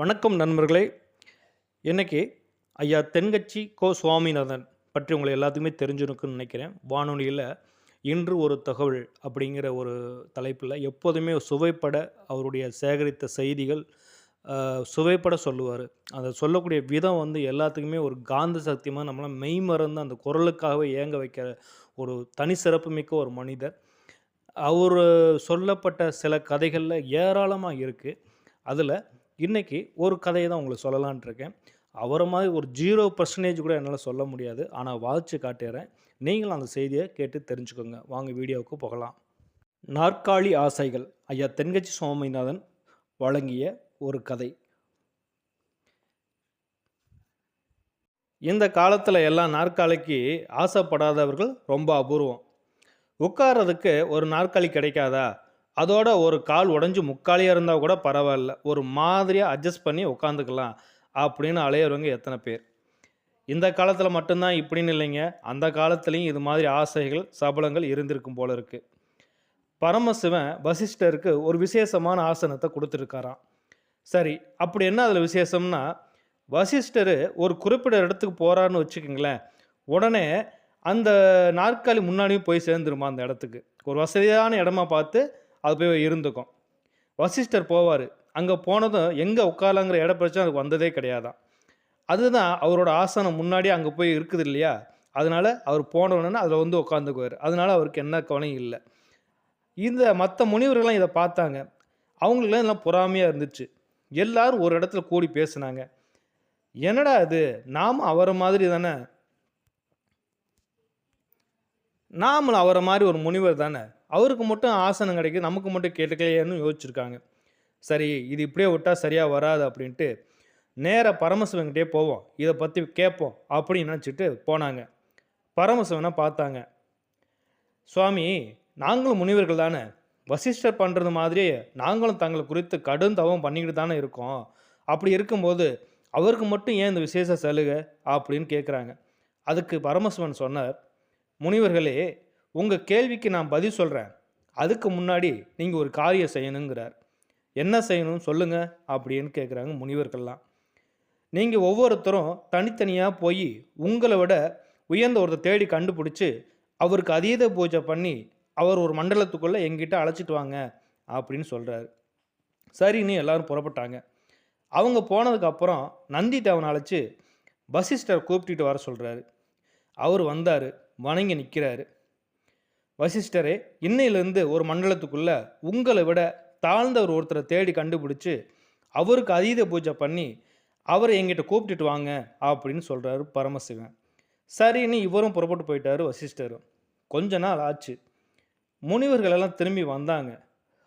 வணக்கம் நண்பர்களே. இன்றைக்கி ஐயா தென்கட்சி கோ சுவாமிநாதன் பற்றி உங்களை எல்லாத்துக்குமே தெரிஞ்சிருக்குன்னு நினைக்கிறேன். வானொலியில் இன்று ஒரு தகவல் அப்படிங்கிற ஒரு தலைப்பில் எப்போதுமே சுவைப்பட அவருடைய சேகரித்த செய்திகள் சுவைப்பட சொல்லுவார். அதை சொல்லக்கூடிய விதம் வந்து எல்லாத்துக்குமே ஒரு காந்த சக்தியமாக நம்மளை மெய்மறந்து அந்த குரலுக்காகவே ஏங்க வைக்கிற ஒரு தனி சிறப்பு மிக்க ஒரு மனிதர். அவர் சொல்லப்பட்ட சில கதைகளில் ஏராளமாக இருக்குது அதில் இன்றைக்கி ஒரு கதையை தான் உங்களுக்கு சொல்லலான் இருக்கேன் அவரை மாதிரி ஒரு ஜீரோ பர்சன்டேஜ் கூட என்னால் சொல்ல முடியாது. ஆனால் வாதிச்சு காட்டுறேன். நீங்களும் அந்த செய்தியை கேட்டு தெரிஞ்சுக்கோங்க. வாங்க வீடியோவுக்கு போகலாம். நாற்காலி ஆசைகள். ஐயா தென்கட்சி சுவாமிநாதன் வழங்கிய ஒரு கதை. இந்த காலத்தில் எல்லாம் நாற்காலிக்கு ஆசைப்படாதவர்கள் ரொம்ப அபூர்வம். உட்கார்றதுக்கு ஒரு நாற்காலி கிடைக்காதா? அதோட ஒரு கால் உடஞ்சி முக்காலியாக இருந்தால் கூட பரவாயில்ல. ஒரு மாதிரியாக அட்ஜஸ்ட் பண்ணி உட்காந்துக்கலாம் அப்படின்னு அலையிறவங்க எத்தனை பேர்? இந்த காலத்தில் மட்டும்தான் இப்படின்னு இல்லைங்க. அந்த காலத்துலேயும் இது மாதிரி ஆசைகள் சபலங்கள் இருந்திருக்கும் போல இருக்குது பரமசிவன் வசிஷ்டருக்கு ஒரு விசேஷமான ஆசனத்தை கொடுத்துருக்காராம். சரி அப்படி என்ன அதில் விசேஷம்னா வசிஷ்டர் ஒரு குறிப்பிட்ட இடத்துக்கு போகிறாருன்னு வச்சுக்கோங்களேன். உடனே அந்த நாற்காலி முன்னாடியும் போய் சேர்ந்துருமா அந்த இடத்துக்கு. ஒரு வசதியான இடமா பார்த்து அது போய் இருந்துக்கும். வசிஷ்டர் போவார். அங்கே போனதும் எங்கே உட்காரலாங்கிற இட பிரச்சனை அதுக்கு வந்ததே கிடையாதான் அதுதான் அவரோட ஆசனம் முன்னாடியே அங்கே போய் இருக்குது இல்லையா? அதனால அவர் போன அதில் வந்து உட்காந்துக்குவார். அதனால அவருக்கு என்ன கவலையும் இல்லை. இந்த மற்ற முனிவர்கள்லாம் இதை பார்த்தாங்க. அவங்களுக்குலாம் எல்லாம் பொறாமையாக இருந்துச்சு. எல்லாரும் ஒரு இடத்துல கூடி பேசுனாங்க. என்னடா இது? நாம் அவரை மாதிரி தானே? நாமளும் அவரை மாதிரி ஒரு முனிவர் தானே? அவருக்கு மட்டும் ஆசனம் கிடைக்குது நமக்கு மட்டும் கேட்டுக்கலையேன்னு யோசிச்சிருக்காங்க. சரி இது இப்படியே விட்டால் சரியாக வராது அப்படின்ட்டு நேராக பரமசிவன்கிட்டே போவோம். இதை பற்றி கேட்போம் அப்படின்னு நினச்சிட்டு போனாங்க. பரமசிவனை பார்த்தாங்க. சுவாமி நாங்களும் முனிவர்கள் தானே? வசிஷ்டர் பண்ணுறது மாதிரியே நாங்களும் தங்களை குறித்து கடும் தவம் பண்ணிக்கிட்டு தானே இருக்கோம். அப்படி இருக்கும்போது அவருக்கு மட்டும் ஏன் இந்த விசேஷ சலுகை? அப்படின்னு கேட்குறாங்க அதுக்கு பரமசிவன் சொன்னார் முனிவர்களே உங்கள் கேள்விக்கு நான் பதில் சொல்கிறேன் அதுக்கு முன்னாடி நீங்கள் ஒரு காரியம் செய்யணுங்கிறார். என்ன செய்யணும் சொல்லுங்கள் அப்படின்னு கேட்குறாங்க முனிவர்கள்லாம். நீங்கள் ஒவ்வொருத்தரும் தனித்தனியாக போய் உங்களை விட உயர்ந்த ஒருத்தர் தேடி கண்டுபிடிச்சி அவருக்கு அதீத பூஜை பண்ணி அவர் ஒரு மண்டலத்துக்குள்ளே எங்கிட்ட அழைச்சிட்டு வாங்க அப்படின்னு சொல்கிறாரு சரின்னு எல்லாரும் புறப்பட்டாங்க. அவங்க போனதுக்கப்புறம் நந்தி தேவனை அழைச்சி வசிஷ்டர் கூப்பிட்டுட்டு வர சொல்கிறாரு அவர் வந்தார். வணங்கி நிற்கிறாரு வசிஷ்டரே இன்னையிலேருந்து ஒரு மண்டலத்துக்குள்ளே உங்களை விட தாழ்ந்த ஒரு ஒருத்தரை தேடி கண்டுபிடிச்சு அவருக்கு அதீத பூஜை பண்ணி அவரை எங்கிட்ட கூப்பிட்டுட்டு வாங்க அப்படின்னு சொல்கிறாரு பரமசிவன். சரின்னு இவரும் புறப்பட்டு போயிட்டாரு வசிஷ்டரும். கொஞ்ச நாள் ஆச்சு. முனிவர்கள் எல்லாம் திரும்பி வந்தாங்க.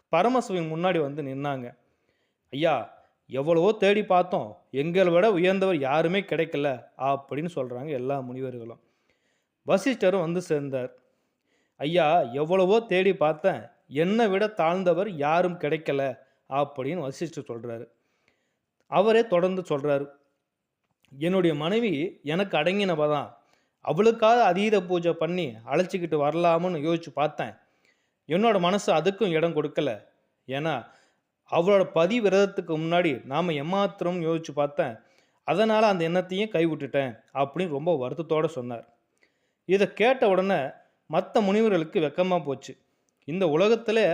பரமசிவன் முன்னாடி வந்து நின்னாங்க. ஐயா எவ்வளவோ தேடி பார்த்தோம். எங்களை விட உயர்ந்தவர் யாருமே கிடைக்கல அப்படின்னு சொல்கிறாங்க எல்லா முனிவர்களும். வசிஷ்டரும் வந்து சேர்ந்தார். ஐயா எவ்வளவோ தேடி பார்த்தேன். என்னை விட தாழ்ந்தவர் யாரும் கிடைக்கல அப்படின்னு வசிஷ்டர் சொல்கிறாரு அவரே தொடர்ந்து சொல்கிறாரு என்னுடைய மனைவி எனக்கு அடங்கினவ தான். அவளுக்காக அதீத பூஜை பண்ணி அழைச்சிக்கிட்டு வரலாமுன்னு யோசிச்சு பார்த்தேன். என்னோட மனசு அதுக்கும் இடம் கொடுக்கல. ஏன்னா அவளோட பதி விரதத்துக்கு முன்னாடி நாம் எம்மாத்திரம் யோசிச்சு பார்த்தேன். அதனால் அந்த எண்ணத்தையும் கைவிட்டுட்டேன் அப்படின்னு ரொம்ப வருத்தத்தோடு சொன்னார். இதை கேட்ட உடனே மற்ற முனிவர்களுக்கு வெக்கமாக போச்சு. இந்த உலகத்தில்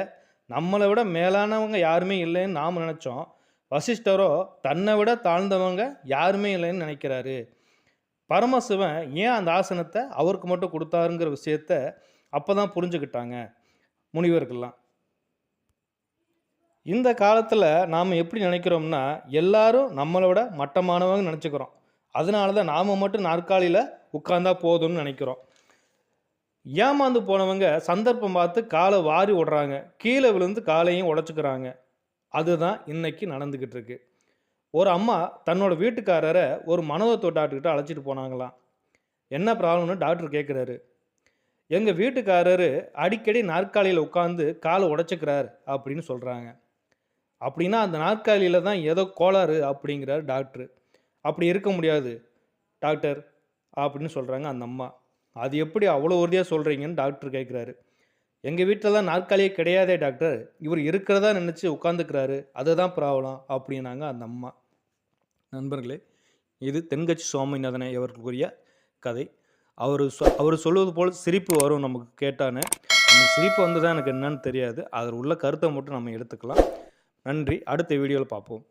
நம்மளை விட மேலானவங்க யாருமே இல்லைன்னு நாம் நினச்சோம். வசிஷ்டரோ தன்னை விட தாழ்ந்தவங்க யாருமே இல்லைன்னு நினைக்கிறாரு. பரமசிவன் ஏன் அந்த ஆசனத்தை அவருக்கு மட்டும் கொடுத்தாருங்கிற விஷயத்த அப்போ தான் புரிஞ்சுக்கிட்டாங்க முனிவர்கள்லாம். இந்த காலத்தில் நாம் எப்படி நினைக்கிறோம்னா எல்லாரும் நம்மளை விட மட்டமானவங்க நினச்சிக்கிறோம். அதனால தான் நாம் மட்டும் நாற்காலியில் உட்கார்ந்தா போதும்னு நினைக்கிறோம். ஏமாந்து போனவங்க சந்தர்ப்பம் பார்த்து காலை வாரி விடுறாங்க கீழே விழுந்து காலையும் உடச்சிக்கிறாங்க. அதுதான் இன்னைக்கு நடந்துக்கிட்டு இருக்கு. ஒரு அம்மா தன்னோட வீட்டுக்காரரை ஒரு மனோதத்துவ டாக்டர்கிட்ட அழைச்சிட்டு போனாங்களாம். என்ன ப்ராப்ளம்னு டாக்டர் கேட்குறாரு எங்கள் வீட்டுக்காரரு அடிக்கடி நாற்காலியில் உட்காந்து காலை உடச்சிக்கிறார் அப்படின்னு சொல்கிறாங்க அப்படின்னா அந்த நாற்காலியில் தான் ஏதோ கோளாறு அப்படிங்கிறார் டாக்டர் அப்படி இருக்க முடியாது. டாக்டர் அப்படின்னு சொல்கிறாங்க அந்த அம்மா. அது எப்படி அவ்வளோ உறுதியாக சொல்கிறீங்கன்னு டாக்டர் கேட்குறாரு எங்கள் வீட்டிலலாம் நாற்காலியே கிடையாதே டாக்டர் இவர் இருக்கிறதா நினச்சி உட்காந்துக்கிறாரு அதுதான் ப்ராப்ளம் அப்படின்னாங்க அந்த அம்மா. நண்பர்களே இது தென்கட்சி சுவாமிநாதனை அவர்களுக்குரிய கதை. அவர் சொ அவர் சொல்வது போல் சிரிப்பு வரும் நமக்கு கேட்டானே. அந்த சிரிப்பு வந்து தான் எனக்கு என்னன்னு தெரியாது. அதில் உள்ள கருத்தை மட்டும் நம்ம எடுத்துக்கலாம். நன்றி. அடுத்த வீடியோவில் பார்ப்போம்.